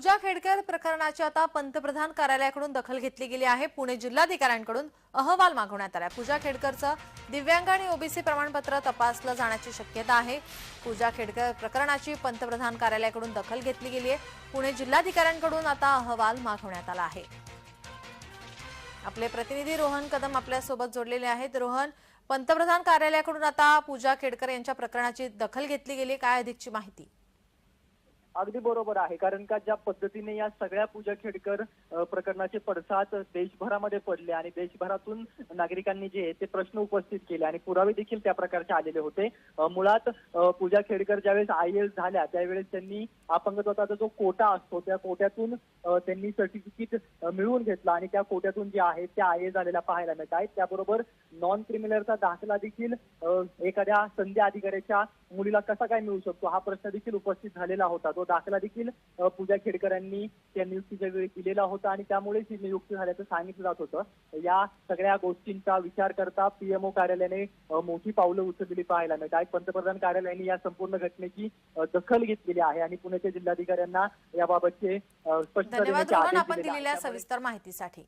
पूजा खेडकर प्रकरणाची आता पंतप्रधान कार्यालयाकडून दखल घेतली गेली आहे. पुणे जिल्हाधिकाऱ्यांकडून अहवाल मागवण्यात आला पूजा खेडकरचं दिव्यांग आणि ओबीसी प्रमाणपत्र तपासलं जाण्याची शक्यता आहे. पूजा खेडकर प्रकरणाची पंतप्रधान कार्यालयाकडून दखल घेतली गेली आहे. पुणे जिल्हाधिकाऱ्यांकडून आता अहवाल मागवण्यात आला आहे. आपले प्रतिनिधी रोहन कदम आपल्यासोबत जोडलेले आहेत. रोहन पंतप्रधान कार्यालयाकडून आता पूजा खेडकर यांच्या प्रकरणाची दखल घेतली गेली काय अधिकची माहिती? अगदी बरोबर आहे. कारण का ज्या पद्धतीने या सगळ्या पूजा खेडकर प्रकरणाचे पडसाद देशभरामध्ये पडले आणि देशभरातून नागरिकांनी जे ते प्रश्न उपस्थित केले आणि पुरावे देखील त्या प्रकारचे आलेले होते. मुळात पूजा खेडकर ज्यावेळेस आय एस झाल्या त्यावेळेस त्यांनी अपंगत्वाचा जो कोटा असतो त्या कोट्यातून त्यांनी सर्टिफिकेट मिळवून घेतला आणि त्या कोट्यातून जे आहे त्या आय एस झालेल्या पाहायला मिळत आहेत. त्याबरोबर नॉन क्रिमिनलचा दाखला देखील एखाद्या संध्या अधिकाऱ्याच्या मुलीला कसा काय मिळू शकतो हा प्रश्न देखील उपस्थित झालेला होता. तो दाखला देखील पूजा खेडकरांनी त्या नियुक्तीच्या वेळी दिलेला होता आणि त्यामुळेच ही नियुक्ती झाल्याचं सांगितलं जात होतं. या सगळ्या गोष्टींचा विचार करता पीएमओ कार्यालयाने मोठी पावलं उचललेली पाहायला मिळत पंतप्रधान कार्यालयाने या संपूर्ण घटनेची दखल घेतलेली आहे आणि पुण्याच्या जिल्हाधिकाऱ्यांना याबाबतचे स्पष्ट आपण. दिलेल्या सविस्तर माहितीसाठी.